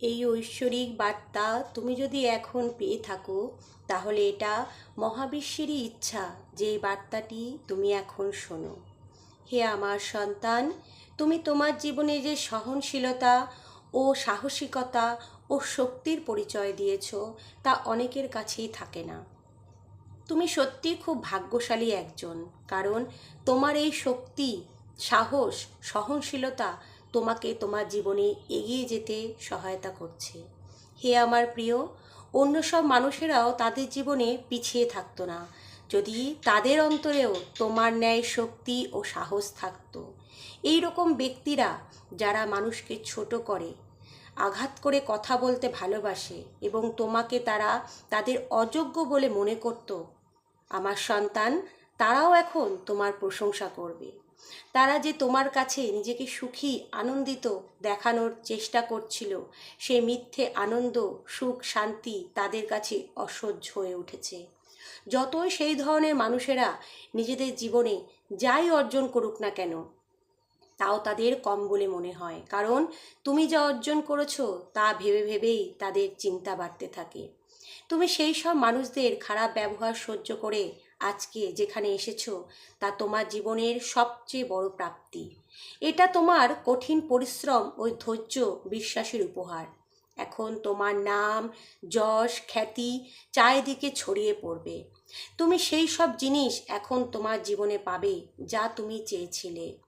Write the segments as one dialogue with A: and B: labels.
A: এই ঐশ্বরিক বার্তা তুমি যদি এখন পেয়ে থাকো, তাহলে এটা মহাবিশ্বেরই ইচ্ছা যে বার্তাটি তুমি এখন শোনো। হে আমার সন্তান, তুমি তোমার জীবনে যে সহনশীলতা ও সাহসিকতা ও শক্তির পরিচয় দিয়েছ, তা অনেকের কাছেই থাকে না। তুমি সত্যি খুব ভাগ্যশালী একজন, কারণ তোমার এই শক্তি, সাহস, সহনশীলতা তোমাকে তোমার জীবনে এগিয়ে যেতে সহায়তা করছে। হে আমার প্রিয়, অন্য সব মানুষেরাও তাদের জীবনে পিছিয়ে থাকতো না। যদি তাদের অন্তরেও তোমার ন্যায় শক্তি ও সাহস থাকতো। এই রকম ব্যক্তিরা যারা মানুষকে ছোট করে, আঘাত করে কথা বলতে ভালোবাসে এবং তোমাকে তারা তাদের অযোগ্য বলে মনে করত, আমার সন্তান, তারাও এখন তোমার প্রশংসা করবে। তারা যে তোমার কাছে নিজেকে সুখী, আনন্দিত দেখানোর চেষ্টা করছিল, সে মিথ্যে আনন্দ, সুখ, শান্তি তাদের কাছে অসহ্য হয়ে উঠেছে। যতই সেই ধরনের মানুষেরা নিজেদের জীবনে যাই অর্জন করুক না কেন, তাও তাদের কম বলে মনে হয়। কারণ তুমি যা অর্জন করেছ, তা ভেবে ভেবেই তাদের চিন্তা বাড়তে থাকে। তুমি সেই সব মানুষদের খারাপ ব্যবহার সহ্য করে আজকে যেখানে এসেছ, তা তোমার জীবনের সবচেয়ে বড় প্রাপ্তি। এটা তোমার কঠিন পরিশ্রম ও ধৈর্য বিশ্বাসের উপহার। এখন তোমার নাম, যশ, খ্যাতি চারিদিকে ছড়িয়ে পড়বে। তুমি সেই সব জিনিস এখন তোমার জীবনে পাবে যা তুমি চেয়েছিলে।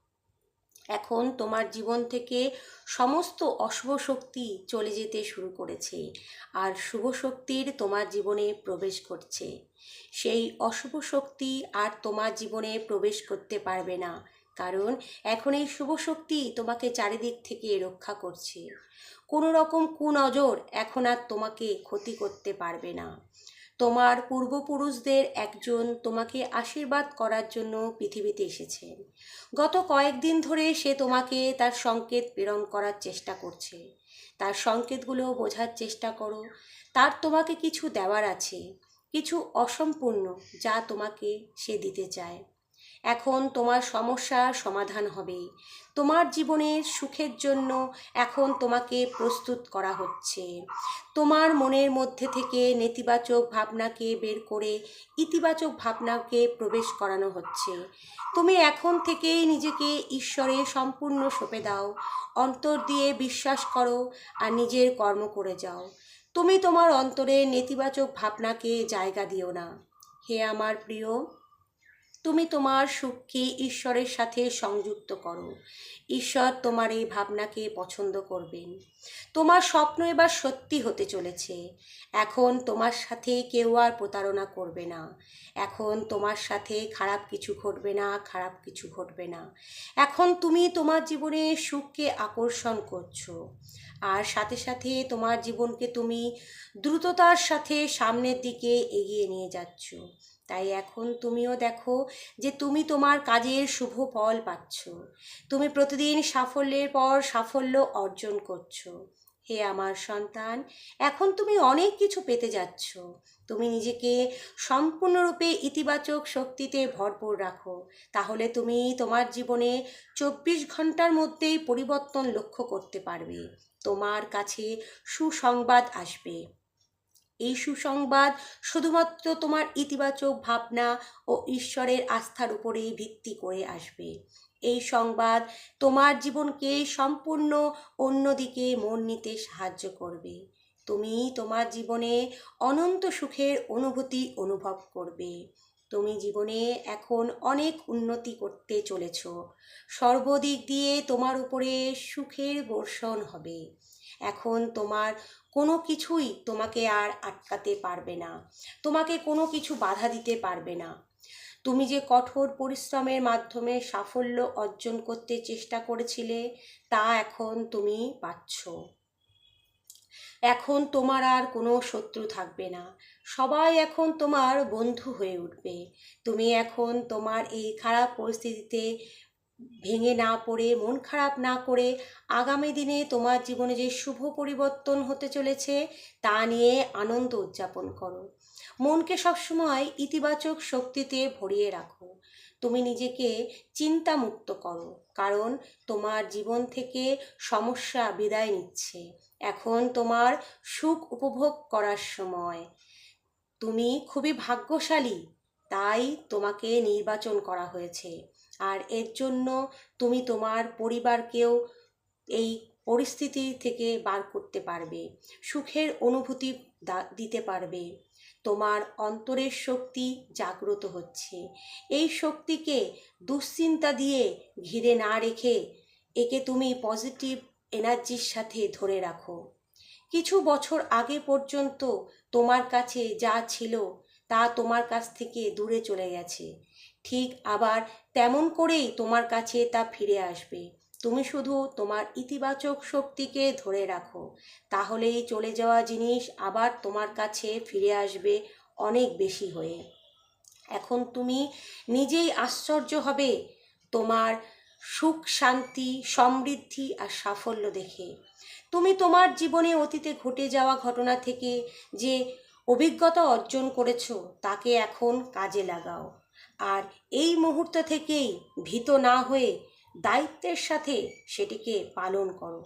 A: এখন তোমার জীবন থেকে সমস্ত অশুভ শক্তি চলে যেতে শুরু করেছে, আর শুভ শক্তির তোমার জীবনে প্রবেশ করছে। সেই অশুভ শক্তি আর তোমার জীবনে প্রবেশ করতে পারবে না। কারণ এখন এই শুভ শক্তি তোমাকে চারিদিক থেকে রক্ষা করছে। কোনো রকম কুনজর এখন আর তোমাকে ক্ষতি করতে পারবে না। তোমার পূর্বপুরুষদের একজন তোমাকে আশীর্বাদ করার জন্য পৃথিবীতে এসেছেন গত কয়েকদিন ধরে সে তোমাকে তার সংকেত প্রেরণ করার চেষ্টা করছে। তার সংকেতগুলো বোঝার চেষ্টা করো। তার তোমাকে কিছু দেওয়ার আছে। কিছু অসম্পূর্ণ যা তোমাকে সে দিতে চায়। এখন তোমার সমস্যার সমাধান হবে তোমার জীবনের সুখের জন্য এখন তোমাকে প্রস্তুত করা হচ্ছে। তোমার মনের মধ্যে থেকে নেতিবাচক ভাবনাকে বের করে ইতিবাচক ভাবনাকে প্রবেশ করানো হচ্ছে। তুমি এখন থেকেই নিজেকে ঈশ্বরে সম্পূর্ণ সঁপে দাও, অন্তর দিয়ে বিশ্বাস করো আর নিজের কর্ম করে যাও। তুমি তোমার অন্তরে নেতিবাচক ভাবনাকে জায়গা দিও না। হে আমার প্রিয় তুমি তোমার সুখকে ঈশ্বরের সাথে সংযুক্ত করো। ঈশ্বর তোমার এই ভাবনাকে পছন্দ করবেন। তোমার স্বপ্ন এবার সত্যি হতে চলেছে। এখন তোমার সাথে কেউ আর প্রতারণা করবে না। এখন তোমার সাথে খারাপ কিছু ঘটবে না, খারাপ কিছু ঘটবে না। এখন তুমি তোমার জীবনে সুখকে আকর্ষণ করছ। আর সাথে সাথে তোমার জীবনকে তুমি দ্রুততার সাথে সামনের দিকে এগিয়ে নিয়ে যাচ্ছ। তাই এখন তুমিও দেখো যে তুমি তোমার কাজের শুভ ফল পাচ্ছ। তুমি প্রতিদিন সাফল্যের পর সাফল্য অর্জন করছ। হে আমার সন্তান, এখন তুমি অনেক কিছু পেতে যাচ্ছ। তুমি নিজেকে সম্পূর্ণরূপে ইতিবাচক শক্তিতে ভরপুর রাখো। তাহলে তুমি তোমার জীবনে চব্বিশ ঘণ্টার মধ্যেই পরিবর্তন লক্ষ্য করতে পারবে। তোমার কাছে সুসংবাদ আসবে। এই সুসংবাদ শুধুমাত্র তোমার ইতিবাচক ভাবনা ও ঈশ্বরের আস্থার উপরেই ভিত্তি করে আসবে। এই সংবাদ তোমার জীবনকে সম্পূর্ণ অন্যদিকে মন নিতে সাহায্য করবে। তুমি তোমার জীবনে অনন্ত সুখের অনুভূতি অনুভব করবে। তুমি জীবনে এখন অনেক উন্নতি করতে চলেছ। সর্বদিক দিয়ে তোমার উপরে সুখের বর্ষণ হবে। এখন তোমার কোনো কিছুই তোমাকে আর আটকাতে পারবে না। তোমাকে কোনো কিছু বাধা দিতে পারবে না। তুমি যে কঠোর পরিশ্রমের মাধ্যমে সাফল্য অর্জন করতে চেষ্টা করেছিলে, তা এখন তুমি পাচ্ছ। এখন তোমার আর কোনো শত্রু থাকবে না। সবাই এখন তোমার বন্ধু হয়ে উঠবে। তুমি এখন তোমার এই খারাপ পরিস্থিতিতে ভেঙে না পড়ে, মন খারাপ না করে আগামী দিনে তোমার জীবনে যে শুভ পরিবর্তন হতে চলেছে তা নিয়ে আনন্দ উদযাপন করো। মনকে সবসময় ইতিবাচক শক্তিতে ভরিয়ে রাখো। তুমি নিজেকে চিন্তামুক্ত করো, কারণ তোমার জীবন থেকে সমস্যা বিদায় নিচ্ছে। এখন তোমার সুখ উপভোগ করার সময়। তুমি খুবই ভাগ্যশালী, তাই তোমাকে নির্বাচন করা হয়েছে। আর এর জন্য তুমি তোমার পরিবারকেও এই পরিস্থিতি থেকে বার করতে পারবে, সুখের অনুভূতি দিতে পারবে। তোমার অন্তরের শক্তি জাগ্রত হচ্ছে। এই শক্তিকে দুশ্চিন্তা দিয়ে ঘিরে না রেখে একে তুমি পজিটিভ এনার্জির সাথে ধরে রাখো। কিছু বছর আগে পর্যন্ত তোমার কাছে যা ছিল তা তোমার কাছ থেকে দূরে চলে গেছে। ঠিক আবার তেমন করেই তোমার কাছে তা ফিরে আসবে। তুমি শুধু তোমার ইতিবাচক শক্তিকে ধরে রাখো। তাহলেই চলে যাওয়া জিনিস আবার তোমার কাছে ফিরে আসবে অনেক বেশি হয়ে। এখন তুমি নিজেই আশ্চর্য হবে তোমার সুখ, শান্তি, সমৃদ্ধি আর সাফল্য দেখে। তুমি তোমার জীবনে অতীতে ঘটে যাওয়া ঘটনা থেকে যে অভিজ্ঞতা অর্জন করেছ তাকে এখন কাজে লাগাও। আর এই মুহূর্ত থেকেই ভীত না হয়ে দায়িত্বের সাথে সেটিকে পালন করো।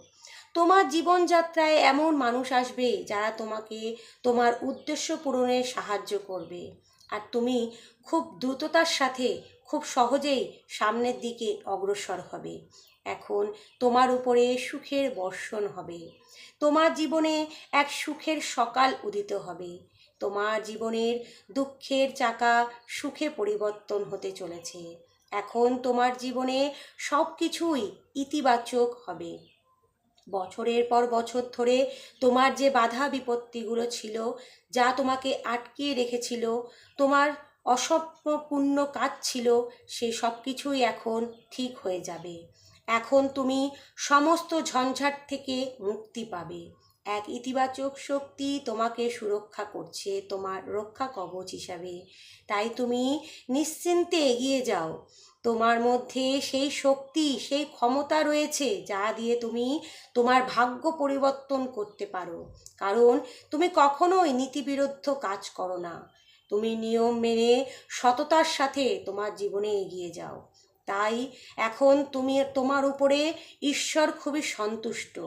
A: তোমার জীবনযাত্রায় এমন মানুষ আসবে যারা তোমাকে, তোমার উদ্দেশ্য পূরণে সাহায্য করবে। আর তুমি খুব দ্রুততার সাথে খুব সহজেই সামনের দিকে অগ্রসর হবে। এখন তোমার উপরে সুখের বর্ষণ হবে। তোমার জীবনে এক সুখের সকাল উদিত হবে। তোমার জীবনের দুঃখের চাকা সুখে পরিবর্তন হতে চলেছে। এখন তোমার জীবনে সব কিছুই ইতিবাচক হবে। বছরের পর বছর ধরে তোমার যে বাধা বিপত্তিগুলো ছিল, যা তোমাকে আটকিয়ে রেখেছিল, তোমার অসম্পূর্ণ কাজ ছিল, সে সব কিছুই এখন ঠিক হয়ে যাবে। এখন তুমি সমস্ত ঝঞ্ঝাট থেকে মুক্তি পাবে। এক ইতিবাচক শক্তি তোমাকে সুরক্ষা করছে, তোমার রক্ষা কবচ হিসাবে। তাই তুমি নিশ্চিন্তে এগিয়ে যাও। তোমার মধ্যে সেই শক্তি, সেই ক্ষমতা রয়েছে যা দিয়ে তুমি তোমার ভাগ্য পরিবর্তন করতে পারো। কারণ তুমি কখনোই নীতিবিরুদ্ধ কাজ করো না। তুমি নিয়ম মেনে সততার সাথে তোমার জীবনে এগিয়ে যাও। তাই এখন তুমি তোমার উপরে ঈশ্বর খুবই সন্তুষ্ট।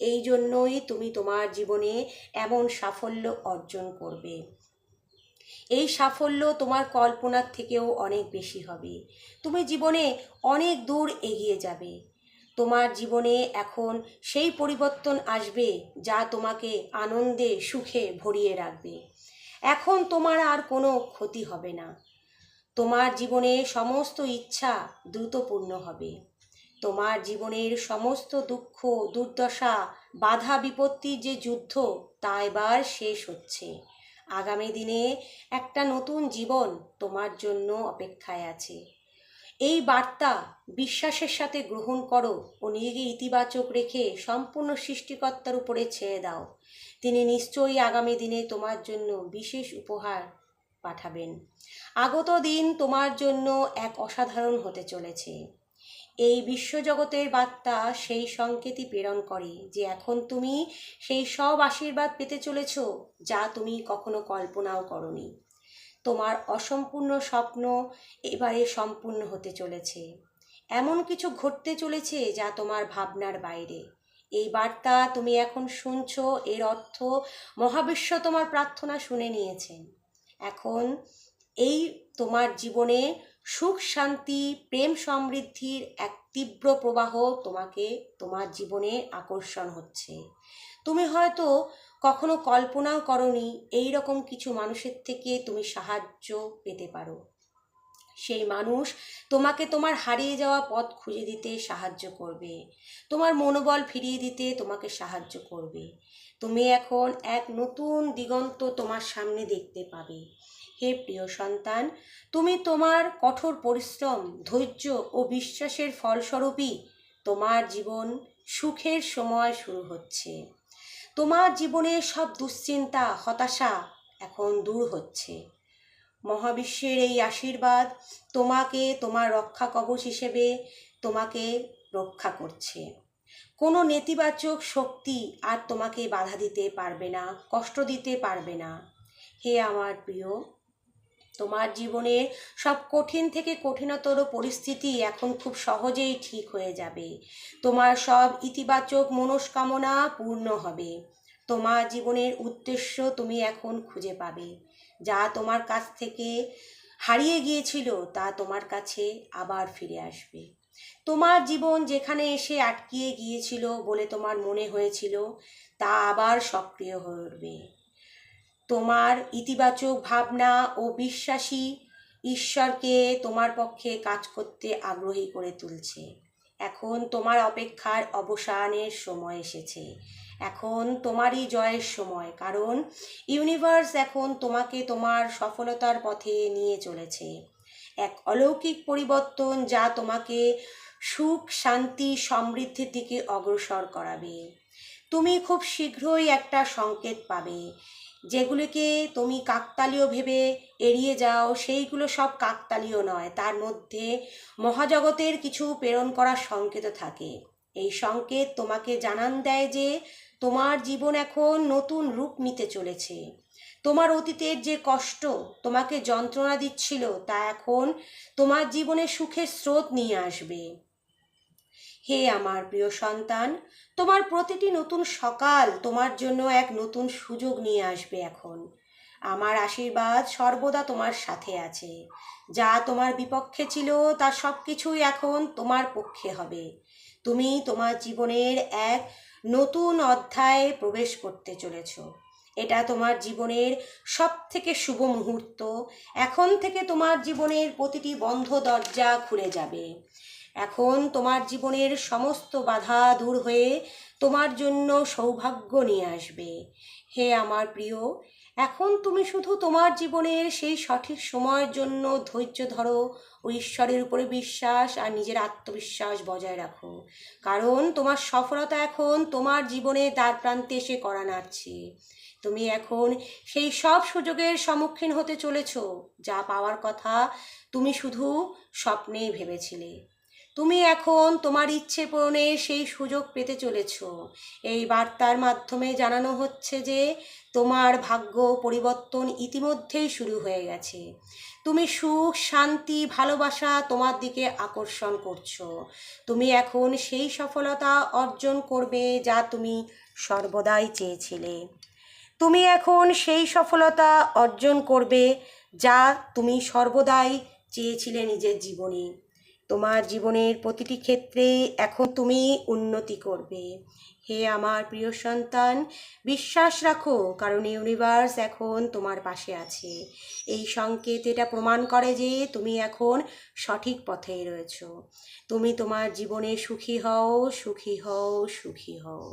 A: এই জন্যই তুমি তোমার জীবনে এমন সাফল্য অর্জন করবে। এই সাফল্য তোমার কল্পনার থেকেও অনেক বেশি হবে। তুমি জীবনে অনেক দূর এগিয়ে যাবে। তোমার জীবনে এখন সেই পরিবর্তন আসবে যা তোমাকে আনন্দে, সুখে ভরিয়ে রাখবে। এখন তোমার আর কোনো ক্ষতি হবে না। তোমার জীবনে সমস্ত ইচ্ছা দ্রুত পূর্ণ হবে। তোমার জীবনের সমস্ত দুঃখ, দুর্দশা, বাধা বিপত্তির যে যুদ্ধ, তা এবার শেষ হচ্ছে। আগামী দিনে একটা নতুন জীবন তোমার জন্য অপেক্ষায় আছে। এই বার্তা বিশ্বাসের সাথে গ্রহণ করো ও নিজেকে ইতিবাচক রেখে সম্পূর্ণ সৃষ্টিকর্তার উপরে ছেড়ে দাও। তিনি নিশ্চয়ই আগামী দিনে তোমার জন্য বিশেষ উপহার পাঠাবেন। আগত দিন তোমার জন্য এক অসাধারণ হতে চলেছে। এই বিশ্বজগতের বার্তা সেই সংকেতই প্রেরণ করে যে এখন তুমি সেই সব আশীর্বাদ পেতে চলেছ যা তুমি কখনো কল্পনাও করনি। তোমার অসম্পূর্ণ স্বপ্ন এবারে সম্পূর্ণ হতে চলেছে। এমন কিছু ঘটতে চলেছে যা তোমার ভাবনার বাইরে। এই বার্তা তুমি এখন শুনছো, এর অর্থ মহাবিশ্ব তোমার প্রার্থনা শুনে নিয়েছেন এখন এই তোমার জীবনে সুখ, শান্তি, প্রেম সমৃদ্ধির এক তীব্র প্রবাহ তোমাকে তোমার জীবনে আকর্ষণ হচ্ছে। তুমি হয়তো কখনো কল্পনাও করনি এই রকম কিছু মানুষের থেকে তুমি সাহায্য পেতে পারো। সেই মানুষ তোমাকে তোমার হারিয়ে যাওয়া পথ খুঁজে দিতে সাহায্য করবে। তোমার মনোবল ফিরিয়ে দিতে তোমাকে সাহায্য করবে। তুমি এখন এক নতুন দিগন্ত তোমার সামনে দেখতে পাবে। হে প্রিয় সন্তান, তুমি তোমার কঠোর পরিশ্রম, ধৈর্য ও বিশ্বাসের ফলস্বরূপই তোমার জীবন সুখের সময় শুরু হচ্ছে। তোমার জীবনের সব দুশ্চিন্তা, হতাশা এখন দূর হচ্ছে। মহাবিশ্বের এই আশীর্বাদ তোমাকে তোমার রক্ষা কবচ হিসেবে তোমাকে রক্ষা করছে। কোনো নেতিবাচক শক্তি আর তোমাকে বাধা দিতে পারবে না, কষ্ট দিতে পারবে না। হে আমার প্রিয় তোমার জীবনের সব কঠিন থেকে কঠিনতর পরিস্থিতি এখন খুব সহজেই ঠিক হয়ে যাবে। তোমার সব ইতিবাচক মনস্কামনা পূর্ণ হবে। তোমার জীবনের উদ্দেশ্য তুমি এখন খুঁজে পাবে। যা তোমার কাছ থেকে হারিয়ে গিয়েছিল, তা তোমার কাছে আবার ফিরে আসবে। তোমার জীবন যেখানে এসে আটকিয়ে গিয়েছিল বলে তোমার মনে হয়েছিল, তা আবার সক্রিয় হয়ে উঠবে। তোমার ইতিবাচক ভাবনা ও বিশ্বাসী ঈশ্বরকে তোমার পক্ষে কাজ করতে আগ্রহী করে তুলছে। এখন তোমার অপেক্ষার অবসানের সময় এসেছে। এখন তোমারই জয়ের সময়, কারণ ইউনিভার্স এখন তোমাকে তোমার সফলতার পথে নিয়ে চলেছে। এক অলৌকিক পরিবর্তন যা তোমাকে সুখ, শান্তি, সমৃদ্ধির দিকে অগ্রসর করাবে। তুমি খুব শীঘ্রই একটা সংকেত পাবে। যেগুলিকে তুমি কাকতালীয় ভেবে এড়িয়ে যাও, সেইগুলো সব কাকতালীয় নয়। তার মধ্যে মহাজগতের কিছু প্রেরণ করার সংকেত থাকে। এই সংকেত তোমাকে জানান দেয় যে তোমার জীবন এখন নতুন রূপ নিতে চলেছে। তোমার অতীতের যে কষ্ট তোমাকে যন্ত্রণা দিচ্ছিল, তা এখন তোমার জীবনে সুখের স্রোত নিয়ে আসবে। হে আমার প্রিয় সন্তান, তোমার প্রতিটি নতুন সকাল তোমার জন্য এক নতুন সুযোগ নিয়ে আসবে এখন। আমার আশীর্বাদ সর্বদা তোমার সাথে আছে। যা তোমার বিপক্ষে ছিল, তা সব কিছুই এখন তোমার পক্ষে হবে। তুমি তোমার জীবনের এক নতুন অধ্যায়ে প্রবেশ করতে চলেছ। এটা তোমার জীবনের সব থেকে শুভ মুহূর্ত। এখন থেকে তোমার জীবনের প্রতিটি বন্ধ দরজা খুলে যাবে। এখন তোমার জীবনের সমস্ত বাধা দূর হয়ে তোমার জন্য সৌভাগ্য নিয়ে আসবে। হে আমার প্রিয়, এখন তুমি শুধু তোমার জীবনের সেই সঠিক সময়ের জন্য ধৈর্য ধরো, ও ঈশ্বরের উপরে বিশ্বাস আর নিজের আত্মবিশ্বাস বজায় রাখো। কারণ তোমার সফলতা এখন তোমার জীবনে দ্বার প্রান্তে এসে করা নাড়ছে। তুমি এখন সেই সব সুযোগের সম্মুখীন হতে চলেছ, যা পাওয়ার কথা তুমি শুধু স্বপ্নেই ভেবেছিলে। তুমি এখন তোমার ইচ্ছে পূরণের সেই সুযোগ পেতে চলেছ। এই বার্তার মাধ্যমে জানানো হচ্ছে যে, তোমার ভাগ্য পরিবর্তন ইতিমধ্যেই শুরু হয়ে গেছে। তুমি সুখ, শান্তি, ভালোবাসা তোমার দিকে আকর্ষণ করছ। তুমি এখন সেই সফলতা অর্জন করবে যা তুমি সর্বদাই চেয়েছিলে। তুমি এখন সেই সফলতা অর্জন করবে যা তুমি সর্বদাই চেয়েছিলে নিজের জীবনে। তোমার জীবনের প্রতিটি ক্ষেত্রে এখন তুমি উন্নতি করবে। হে আমার প্রিয় সন্তান, বিশ্বাস রাখো, কারণ ইউনিভার্স এখন তোমার পাশে আছে। এই সংকেত এটা প্রমাণ করে যে তুমি এখন সঠিক পথেই রয়েছো। তুমি তোমার জীবনে সুখী হও সুখী হও সুখী হও।